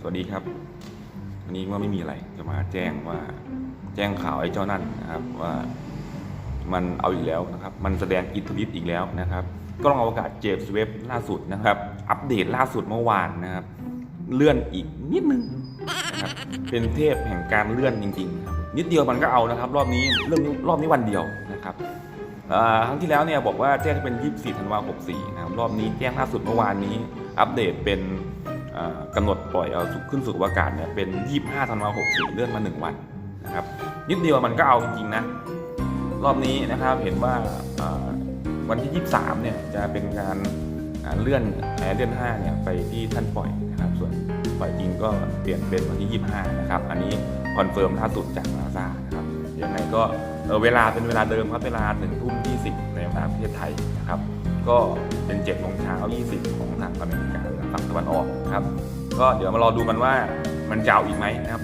สวัสดีครับ วันนี้ว่าไม่มีอะไรจะมาแจ้งว่าแจ้งข่าวไอ้เจ้านั่นนะครับว่ามันเอาอีกแล้วนะครับ มันแสดงอิทธิฤทธิ์อีกแล้วนะครับกล้องอวกาศเจมส์เว็บล่าสุดนะครับ อัปเดตล่าสุดเมื่อวานนะครับ เลื่อนอีกนิดนึงนะครับเป็นเทพแห่งการเลื่อนจริงๆครับนิดเดียวมันก็เอานะครับ รอบนี้เรื่องรอบนี้วันเดียวนะครับครั้งที่แล้วเนี่ยบอกว่าแจ้งเป็น 24 ธันวาคม 64 นะครับรอบนี้แจ้งล่าสุดเมื่อวานนี้ อัปเดตเป็น อ่ากำหนดปล่อยเอาขึ้นสู่อวกาศเนี่ยเป็น25ธันวาคม64เลื่อนมา 1 วันนะครับนิดเดียวมันก็เอาจริงๆนะ รอบนี้นะครับเห็นว่าวันที่ 23เนี่ยจะเป็นการเลื่อนแอร์เลื่อน5เนี่ยไปที่ท่านปล่อยนะครับ ส่วนปล่อยจริงก็เปลี่ยนเป็นวันที่ 25 นะครับ อันนี้คอนเฟิร์มล่าสุดจากนาซานะครับยังไงก็เเวลาเป็นเวลาเดิมครับเวลา1ทุ่ม20ในเวลาประเทศไทยนะครับ ก็ เป็น7โมงเช้า 20 ของทางอเมริกาฝั่งตะวันออกนะครับ ก็เดี๋ยวมารอดูกันว่ามันจะเอาอีกไหมนะครับ